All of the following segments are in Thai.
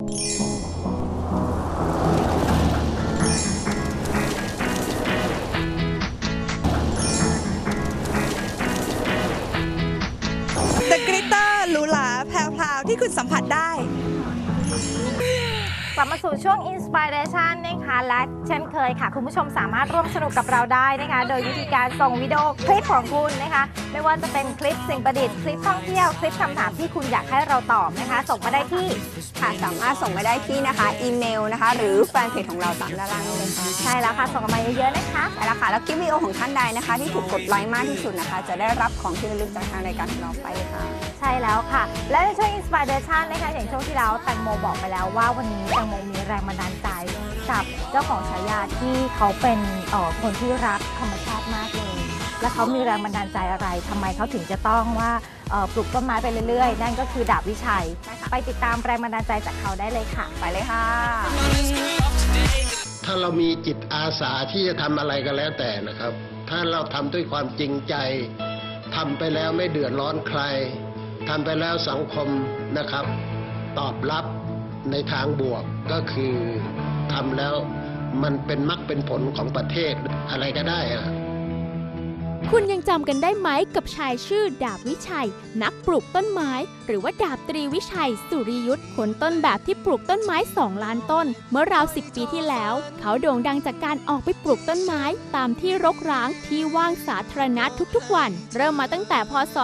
The กลับมาสู่ช่วง Inspiration นะคะและเช่นเคยค่ะ คุณผู้ชมสามารถร่วมสนุกกับเราได้นะคะ โดยวิธีการส่งวิดีโอคลิปของคุณนะคะ ไม่ว่าจะเป็นคลิปสิ่งประดิษฐ์คลิปท่องเที่ยวคลิปคำถามที่คุณอยากให้เราตอบนะคะ ส่งมาได้ที่ค่ะสามารถส่งมาได้ที่นะคะ อีเมลนะคะ หรือแฟนเพจของเราตามด้านล่างนี้เลยค่ะใช่แล้วค่ะ ส่งกันมาเยอะๆนะคะใช่แล้วค่ะแล้วคลิปวิดีโอของท่านใดนะคะ ที่ถูกกดไลค์มากที่สุดนะคะ จะได้รับของที่ระลึกจากทางรายการของเราไปค่ะ ใช่แล้วค่ะ และในช่วง Inspiration นะคะอย่างช่วงที่แล้วแตงโมบอกไปแล้วว่าวันนี้แตงโมมีแรงบันดาลใจ กับเจ้าของฉายาที่เขาเป็นคนที่รักธรรมชาติมากเลย และเขามีแรงบันดาลใจอะไรทำไมเขาถึงจะต้องว่าปลูกต้นไม้ไปเรื่อยๆ นั่นก็คือดาบวิชัย ไปติดตามแรงบันดาลใจจากเขาได้เลยค่ะ ไปเลยค่ะ ถ้าเรามีจิตอาสาที่จะทำอะไรก็แล้วแต่นะครับ ถ้าเราทำด้วยความจริงใจทำไปแล้วไม่เดือดร้อนใครทำไปแล้วสังคมนะครับ ตอบรับ ในทางบวกก็คือทำแล้วมันเป็นมรรคเป็นผลของประเทศอะไรก็ได้อะคุณยังจำกันได้ไหมกับชายชื่อดาบวิชัย นักปลูกต้นไม้ หรือว่าดาบตรีวิชัย สุริยุทธ์คนต้นแบบที่ปลูกต้นไม้ 2 ล้านต้น เมื่อราว 10 ปีที่แล้ว เขาโด่งดังจากการออกไปปลูกต้นไม้ ตามที่รกร้างที่ว่างสาธารณะทุกๆวัน เริ่มมาตั้งแต่พศ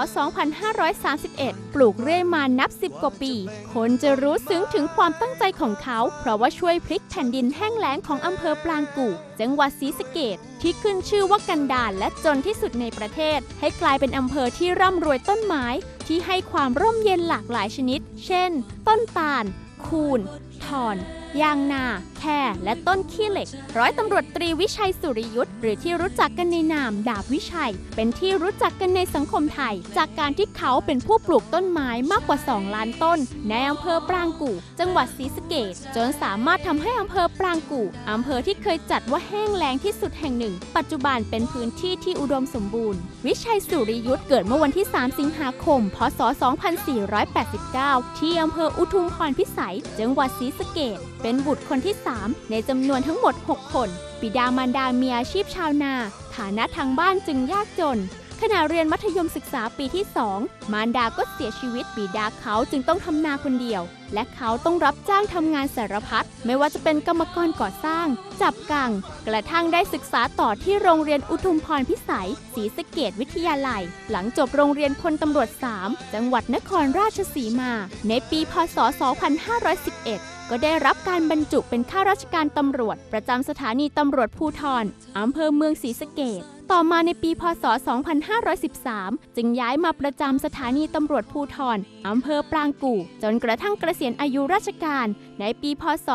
2531 ปลูกเรื่อยมานับ 10 กว่าปี คนจะรู้ซึ้งถึงความตั้งใจของเขา เพราะว่าช่วยพลิกแผ่นดินแห้งแล้งของอำเภอปรางกู่จังหวัดศรีสะเกดที่ขึ้นชื่อว่ากันดารและจนที่สุดในประเทศ ให้กลายเป็นอำเภอที่ร่ำรวยต้นไม้ที่ให้ความร่มเย็นหลากหลายชนิด เช่น ต้นตาล คูนทอน ยางนา แครและต้นขี้เหล็ก ร้อยตำรวจตรีวิชัยสุริยุทธ์หรือที่รู้จักกันในนามดาบวิชัย เป็นที่รู้จักกันในสังคมไทย จากการที่เขาเป็นผู้ปลูกต้นไม้มากกว่า 2 ล้านต้น ในอำเภอปรางกู่ จังหวัดศรีสะเกษจนสามารถทำให้อำเภอปรางกู่อำเภอที่เคยจัดว่าแห้งแล้งที่สุดแห่งหนึ่ง ปัจจุบันเป็นพื้นที่ที่อุดมสมบูรณ์ วิชัยสุริยุทธ์เกิดเมื่อวันที่ 3 สิงหาคม พศ 2489 ที่อำเภออุทุมพรพิสัย จังหวัดศรีสะเกษเป็นบุตรคนที่ 3 ในจำนวนทั้งหมด 6 คน ปิดามารดามีอาชีพชาวนา ฐานะทางบ้านจึงยากจน ขณะเรียนมัธยมศึกษาปีที่ 2 มารดาก็เสียชีวิตบิดาเขาจึงต้องทำนาคนเดียว และเขาต้องรับจ้างทำงานสารพัดไม่ว่าจะเป็นกรรมกรก่อสร้าง จับกัง กระทั่งได้ศึกษาต่อที่โรงเรียนอุทุมพรพิสัยศรีสะเกดวิทยาลัย หลังจบโรงเรียนพลตำรวจ 3 จังหวัดนครราชสีมา ในปีพศ 2511ก็ได้รับการบรรจุเป็นข้าราชการตำรวจ ประจำสถานีตำรวจภูทรอำเภอเมืองศรีสะเกด ต่อมาในปีพศ 2513 จึงย้ายมาประจำสถานีตำรวจภูทรอำเภอปรางกู่ จนกระทั่งเกษียณอายุราชการ ในปีพศ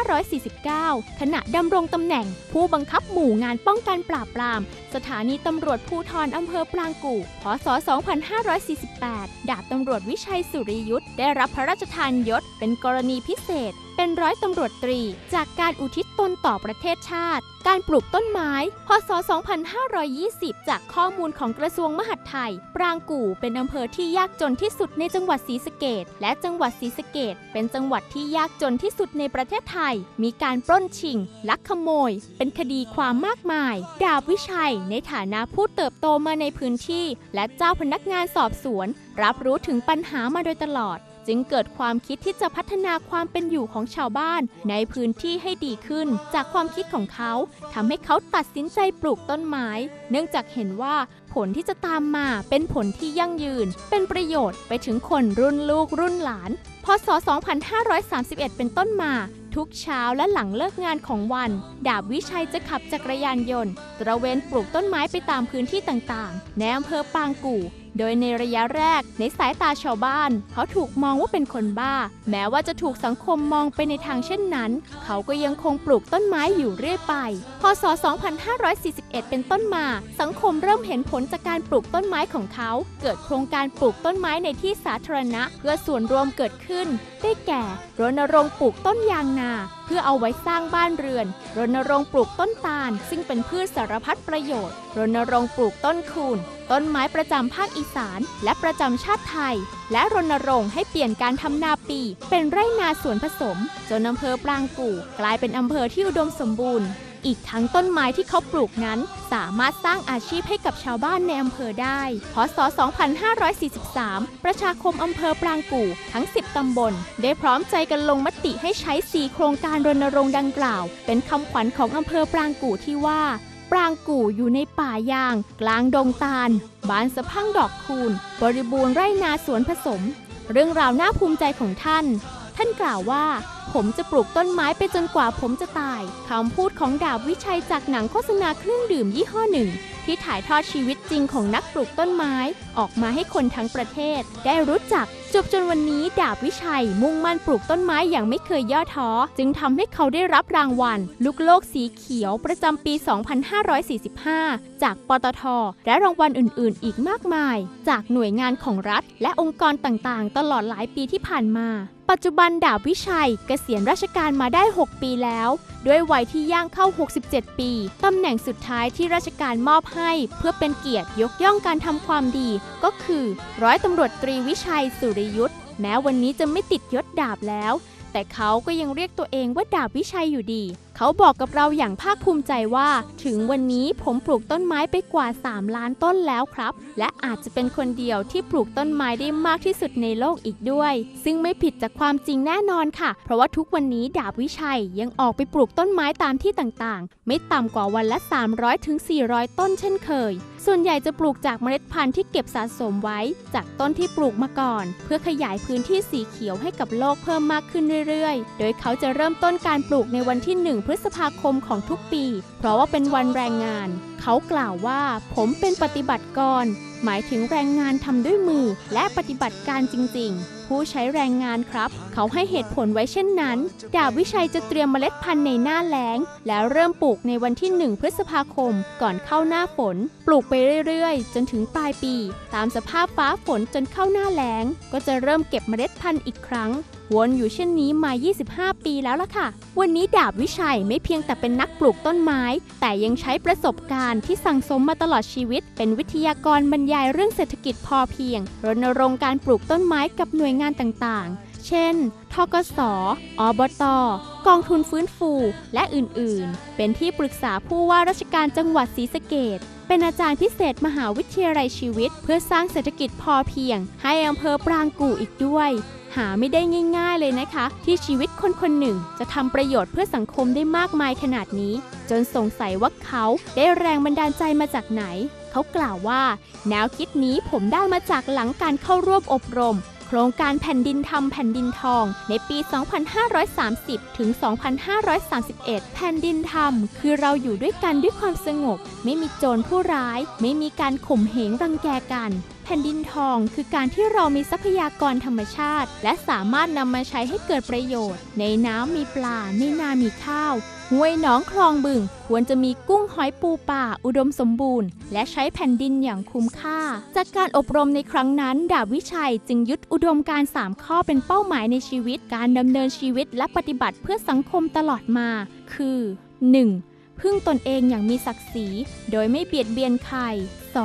2549 ขณะดำรงตำแหน่ง ผู้บังคับหมู่งานป้องกันปราบปราม สถานีตำรวจภูทรอำเภอปรางกู่ พศ 2548 ดาบตำรวจวิชัยสุริยุทธ์ได้รับพระราชทานยศเป็นกรณีพิเศษ เป็นร้อยตำรวจตรี จากการอุทิศตนต่อประเทศชาติ การปลูกต้นไม้ พศ 2520 จากข้อมูลของกระทรวงมหาดไทย ปรางกู่เป็นอำเภอที่ยากจนที่สุดในจังหวัดศรีสะเกดและจังหวัดศรีสะเกดเป็นจังหวัดที่ยากจนที่สุดในประเทศไทย มีการปล้นชิง ลักขโมย เป็นคดีความมากมาย ดาบวิชัย ในฐานะผู้เติบโตมาในพื้นที่ และเจ้าพนักงานสอบสวน รับรู้ถึงปัญหามาโดยตลอด จึงเกิดความคิดที่จะพัฒนาความเป็นอยู่ของชาวบ้าน ในพื้นที่ให้ดีขึ้น จากความคิดของเขาทำให้เขาตัดสินใจปลูกต้นไม้ เนื่องจากเห็นว่าผลที่จะตามมาเป็นผลที่ยั่งยืน เป็นประโยชน์ไปถึงคนรุ่นลูกรุ่นหลาน พศ 2531 เป็นต้นมา ทุกเช้าและหลังเลิกงานของวัน ดาบวิชัยจะขับจักรยานยนต์ ตระเวนปลูกต้นไม้ไปตามพื้นที่ต่างๆ ในอำเภอปางกู่ โดยในระยะแรกในสายตาชาวบ้าน เขาถูกมองว่าเป็นคนบ้า แม้ว่าจะถูกสังคมมองไปในทางเช่นนั้น เขาก็ยังคงปลูกต้นไม้อยู่เรื่อยไป พศ 2541 เป็นต้นมา สังคมเริ่มเห็นผลจากการปลูกต้นไม้ของเขา เกิดโครงการปลูกต้นไม้ในที่สาธารณะ เพื่อส่วนรวมเกิดขึ้น ได้แก่รณรงค์ปลูกต้นยางนาเพื่อเอาไว้สร้างบ้านเรือน รณรงค์ปลูกต้นตาล ซึ่งเป็นพืชสารพัดประโยชน์ รณรงค์ปลูกต้นคูน ต้นไม้ประจำภาคอีสาน และประจำชาติไทย และรณรงค์ให้เปลี่ยนการทำนาปี เป็นไร่นาสวนผสม จนอำเภอปรางกู่ กลายเป็นอำเภอที่อุดมสมบูรณ์ อีกทั้งต้นไม้ที่เขาปลูกนั้น สามารถสร้างอาชีพให้กับชาวบ้านในอำเภอได้ พศ 2543 ประชาคมอำเภอปรางกู่ทั้ง 10 ตำบล ได้พร้อมใจกันลงมติให้ใช้ 4 โครงการรณรงค์ดังกล่าว เป็นคำขวัญของอำเภอปรางกู่ที่ว่าปรางกู่อยู่ในป่ายาง กลางดงตาล บานสะพั่งดอกคูณ บริบูรณ์ไร่นาสวนผสม เรื่องราวน่าภูมิใจของท่าน ท่านกล่าวว่า ผมจะปลูกต้นไม้ไปจนกว่าผมจะตาย คำพูดของดาบวิชัยจากหนังโฆษณาเครื่องดื่มยี่ห้อหนึ่ง ที่ถ่ายทอดชีวิตจริงของนักปลูกต้นไม้ ออกมาให้คนทั้งประเทศ ได้รู้จัก จบจนวันนี้ดาบวิชัย มุ่งมั่นปลูกต้นไม้อย่างไม่เคยย่อท้อ จึงทำให้เขาได้รับรางวัล ลูกโลกสีเขียวประจำปี 2545 จากปตท และรางวัลอื่น ๆ อีกมากมาย จากหน่วยงานของรัฐ และองค์กรต่าง ๆ ตลอดหลายปีที่ผ่านมา ปัจจุบันดาบวิชัยกษียณราชการมาได้ 6 ปีแล้ว ด้วยวัยที่ย่างเข้า 67 ปี ตำแหน่งสุดท้ายที่ราชการมอบให้ เพื่อเป็นเกียรติยกย่องการทำความดี ก็คือ ร้อยตำรวจตรีวิชัยสุริยุทธ์แม้วันนี้จะไม่ติดยศดาบแล้ว แต่เขาก็ยังเรียกตัวเองว่าดาบวิชัยอยู่ดี เขาบอกกับเราอย่างภาคภูมิใจว่า ถึงวันนี้ผมปลูกต้นไม้ไปกว่า 3 ล้านต้นแล้วครับ และอาจจะเป็นคนเดียวที่ปลูกต้นไม้ได้มากที่สุดในโลกอีกด้วย ซึ่งไม่ผิดจากความจริงแน่นอนค่ะ เพราะว่าทุกวันนี้ดาบวิชัยยังออกไปปลูกต้นไม้ตามที่ต่างๆ ไม่ต่ำกว่าวันละ 300ถึง400ต้นเช่นเคย ส่วนใหญ่จะปลูกจากเมล็ดพันธุ์ที่เก็บสะสมไว้ จากต้นที่ปลูกมาก่อน เพื่อขยายพื้นที่สีเขียวให้กับโลกเพิ่มมากขึ้นเรื่อยๆ โดยเขาจะเริ่มต้นการปลูกในวันที่ 1พฤษภาคมของทุกปี เพราะว่าเป็นวันแรงงาน เขากล่าวว่า ผมเป็นปฏิบัติกร หมายถึงแรงงานทำด้วยมือและปฏิบัติการจริง ๆ ผู้ใช้แรงงานครับ เขาให้เหตุผลไว้เช่นนั้น ดาบวิชัยจะเตรียมเมล็ดพันธุ์ในหน้าแล้ง แล้วเริ่มปลูกในวันที่ 1 พฤษภาคม ก่อนเข้าหน้าฝน ปลูกไปเรื่อยๆ จนถึงปลายปี ตามสภาพฟ้าฝนจนเข้าหน้าแล้ง ก็จะเริ่มเก็บเมล็ดพันธุ์อีกครั้งวนอยู่เช่นนี้มา 25 ปีแล้วล่ะค่ะ วันนี้ดาบวิชัยไม่เพียงแต่เป็นนักปลูกต้นไม้ แต่ยังใช้ประสบการณ์ที่สั่งสมมาตลอดชีวิต เป็นวิทยากรบรรยายเรื่องเศรษฐกิจพอเพียง รณรงค์การปลูกต้นไม้กับหน่วยงานต่างๆ เช่น ทกสอบต กองทุนฟื้นฟู และอื่นๆ เป็นที่ปรึกษาผู้ว่าราชการจังหวัดศรีสะเกษเป็นอาจารย์พิเศษมหาวิทยาลัยชีวิต เพื่อสร้างเศรษฐกิจพอเพียง ให้อำเภอปรางกู่อีกด้วย หาไม่ได้ง่ายๆเลยนะคะ ที่ชีวิตคนคนหนึ่งจะทำประโยชน์เพื่อสังคมได้มากมายขนาดนี้ จนสงสัยว่าเขาได้แรงบันดาลใจมาจากไหน เขากล่าวว่า แนวคิดนี้ผมได้มาจากหลังการเข้าร่วมอบรม โครงการแผ่นดินทำแผ่นดินทอง ในปี 2530 ถึง 2531 แผ่นดินธรรมคือเราอยู่ด้วยกันด้วยความสงบ ไม่มีโจรผู้ร้าย ไม่มีการข่มเหงรังแกกัน แผ่นดินทองคือการที่เรามีทรัพยากรธรรมชาติ และสามารถนำมาใช้ให้เกิดประโยชน์ ในน้ำมีปลา ในนามีข้าว ห้วยหนองคลองบึงควรจะมีกุ้งหอยปูป่า อุดมสมบูรณ์ และใช้แผ่นดินอย่างคุ้มค่า จากการอบรมในครั้งนั้น ดาบวิชัยจึงยึดอุดมการ 3 ข้อเป็นเป้าหมายในชีวิตการดำเนินชีวิตและปฏิบัติเพื่อสังคมตลอดมา คือ 1. พึ่งตนเองอย่างมีศักดิ์ศรี โดยไม่เบียดเบียนใคร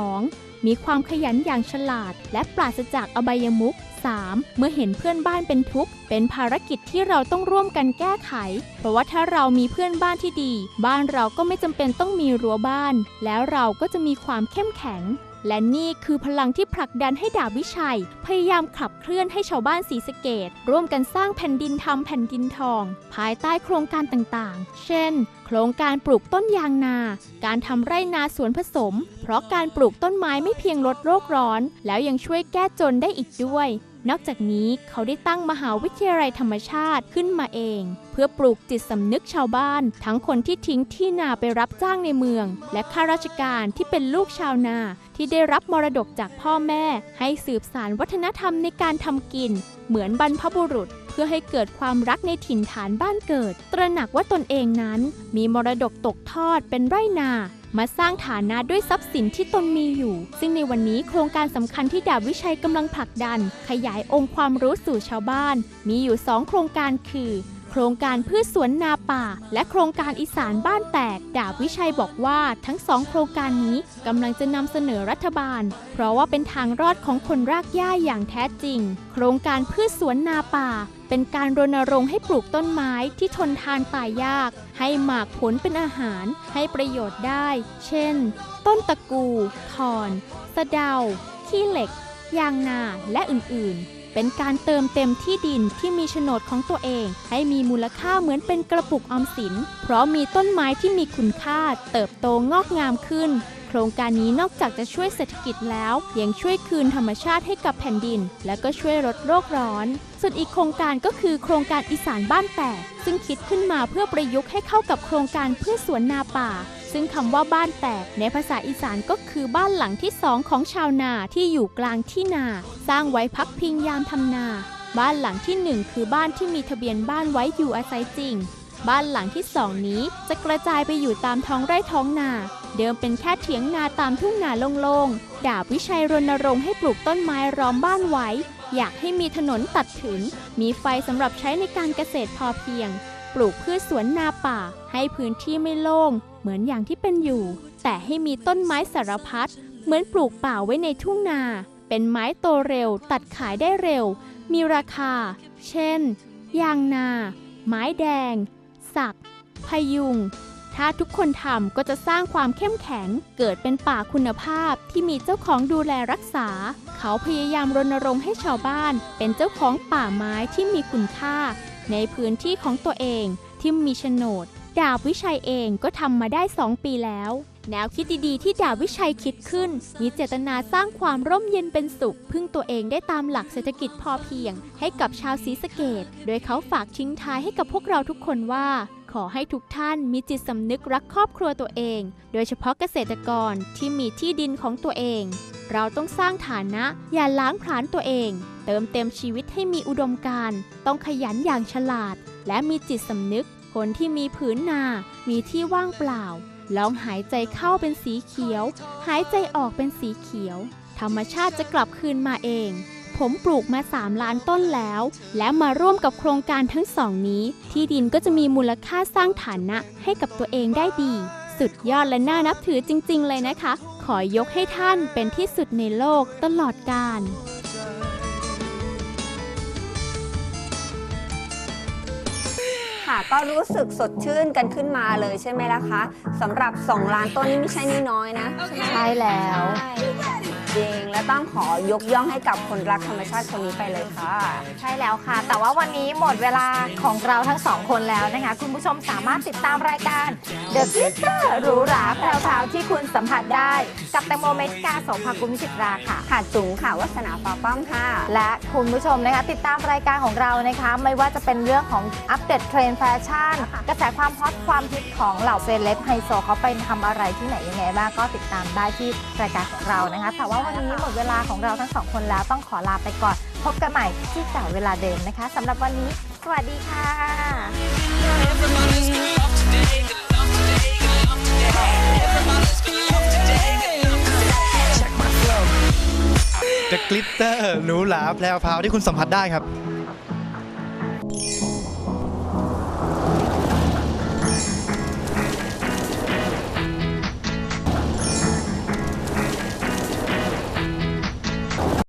2. มีความขยันอย่างฉลาด และปราศจากอบายมุข 3. เมื่อเห็นเพื่อนบ้านเป็นทุกข์ เป็นภารกิจที่เราต้องร่วมกันแก้ไข เพราะว่าถ้าเรามีเพื่อนบ้านที่ดี บ้านเราก็ไม่จำเป็นต้องมีรั้วบ้าน แล้วเราก็จะมีความเข้มแข็ง และนี่คือพลังที่ผลักดันให้ดาบวิชัย พยายามขับเคลื่อนให้ชาวบ้านศรีสะเกดร่วมกันสร้างแผ่นดินทำแผ่นดินทอง ภายใต้โครงการต่างๆ เช่น โครงการปลูกต้นยางนา การทำไร่นาสวนผสม เพราะการปลูกต้นไม้ไม่เพียงลดโลกร้อน แล้วยังช่วยแก้จนได้อีกด้วย นอกจากนี้เขาได้ตั้งมหาวิทยาลัยธรรมชาติขึ้นมาเอง พื่อปลูกจิตสำนึกชาวบ้าน ทั้งคนที่ทิ้งที่นาไปรับจ้างในเมือง และข้าราชการที่เป็นลูกชาวนาที่ได้รับมรดกจากพ่อแม่ ให้สืบสานวัฒนธรรมในการทำกิน เหมือนบรรพบุรุษเพื่อให้เกิดความรักในถิ่นฐานบ้านเกิด ตระหนักว่าตนเองนั้น มีมรดกตกทอดเป็นไรนา มาสร้างฐานะด้วยทรัพย์สินที่ตนมีอยู่ ซึ่งในวันนี้โครงการสำคัญที่ดาบวิชัยกำลังผลักดัน ขยายองค์ความรู้สู่ชาวบ้าน มีอยู่2โครงการคือ โครงการพืชสวนนาป่า และโครงการอีสานบ้านแตก ดาบวิชัยบอกว่าทั้งสองโครงการนี้กำลังจะนำเสนอรัฐบาล เพราะว่าเป็นทางรอดของคนรากหญ้าอย่างแท้จริง โครงการพืชสวนนาป่า เป็นการรณรงค์ให้ปลูกต้นไม้ที่ทนทานตายยาก ให้หมากผลเป็นอาหาร ให้ประโยชน์ได้ เช่น ต้นตะกูทอน สะเดา ขี้เหล็ก ยางนา และอื่นๆ เป็นการเติมเต็มที่ดินที่มีโฉนดของตัวเอง ให้มีมูลค่าเหมือนเป็นกระปุกออมสิน เพราะมีต้นไม้ที่มีคุณค่า เติบโตงอกงามขึ้น โครงการนี้นอกจากจะช่วยเศรษฐกิจแล้ว ยังช่วยคืนธรรมชาติให้กับแผ่นดิน และก็ช่วยลดโลกร้อน ส่วนอีกโครงการก็คือโครงการอีสานบ้านแตกซึ่งคิดขึ้นมาเพื่อประยุกต์ให้เข้ากับโครงการพืชสวนนาป่า ซึ่งคำว่าบ้านแตกในภาษาอีสานก็คือบ้านหลังที่สองของชาวนาที่อยู่กลางที่นา สร้างไว้พักพิงยามทำนา บ้านหลังที่หนึ่งคือบ้านที่มีทะเบียนบ้านไว้อยู่อาศัยจริง บ้านหลังที่สองนี้จะกระจายไปอยู่ตามท้องไร่ท้องนา เดิมเป็นแค่เถียงนาตามทุ่งนาโล่งๆ ดาบวิชัยรณรงค์ให้ปลูกต้นไม้ล้อมบ้านไว้ อยากให้มีถนนตัดถึง มีไฟสำหรับใช้ในการเกษตรพอเพียง ปลูกพืชสวนนาป่า ให้พื้นที่ไม่โล่ง เหมือนอย่างที่เป็นอยู่ แต่ให้มีต้นไม้สารพัดเหมือนปลูกป่าไว้ในทุ่งนา เป็นไม้โตเร็ว ตัดขายได้เร็ว มีราคา เช่น ยางนา ไม้แดง สัก พยุง ถ้าทุกคนทำก็จะสร้างความเข้มแข็ง เกิดเป็นป่าคุณภาพที่มีเจ้าของดูแลรักษา เขาพยายามรณรงค์ให้ชาวบ้าน เป็นเจ้าของป่าไม้ที่มีคุณค่า ในพื้นที่ของตัวเองที่มีโฉนด ดาบวิชัยเองก็ทำมาได้ 2 ปีแล้ว แนวคิดดีๆที่ดาบวิชัยคิดขึ้น มีเจตนาสร้างความร่มเย็นเป็นสุข พึ่งตัวเองได้ตามหลักเศรษฐกิจพอเพียง ให้กับชาวศรีสะเกดโดยเขาฝากทิ้งท้ายให้กับพวกเราทุกคนว่า ขอให้ทุกท่านมีจิตสำนึกรักครอบครัวตัวเอง โดยเฉพาะเกษตรกรที่มีที่ดินของตัวเอง เราต้องสร้างฐานะ อย่าล้างผลาญตัวเอง เติมเต็มชีวิตให้มีอุดมการ์ต้องขยันอย่างฉลาด และมีจิตสำนึก คนที่มีผืนนา มีที่ว่างเปล่า ลองหายใจเข้าเป็นสีเขียว หายใจออกเป็นสีเขียว ธรรมชาติจะกลับคืนมาเอง ผมปลูกมา 3 ล้านต้นแล้ว และมาร่วมกับโครงการทั้งสองนี้ ที่ดินก็จะมีมูลค่าสร้างฐานะให้กับตัวเองได้ดี สุดยอดและน่านับถือจริง ๆ เลยนะคะ ขอยกให้ท่านเป็นที่สุดในโลกตลอดกาลค่ะก็รู้สึกสดชื่นกันขึ้นมาเลยใช่ไหมล่ะคะสำหรับ 2 ล้านต้นนี่ไม่ใช่น้อยๆนะ ใช่แล้วใช่ จริง และต้องขอยกย่องให้กับคนรักธรรมชาติคนนี้ไปเลยค่ะ ใช่แล้วค่ะ แต่ว่าวันนี้หมดเวลาของเราทั้งสองคนแล้วนะคะ คุณผู้ชมสามารถติดตามรายการ The Sister หรูหราแพรวๆที่คุณสัมผัสได้ กับแตงโมเมกาโสภากุลวิจิตราค่ะ ค่ะจุ๋งค่ะวัฒนาฟ้าป้อมค่ะ และคุณผู้ชมนะคะ ติดตามรายการของเรานะคะ ไม่ว่าจะเป็นเรื่องของอัปเดตเทรนด์แฟชั่นกระแสความฮอตความฮิตของเหล่าเซเลบไฮโซเขาไปทำอะไรที่ไหนยังไงบ้างก็ติดตามได้ที่รายการของเรานะคะแต่ว่าวันนี้หมดเวลาของเราทั้งสองคนแล้วต้องขอลาไปก่อน พบกันใหม่ที่เก่าเวลาเดิมนะคะสำหรับวันนี้ สวัสดีค่ะ The Glitter หรูหราแพรวพราวที่คุณสัมผัสได้ครับ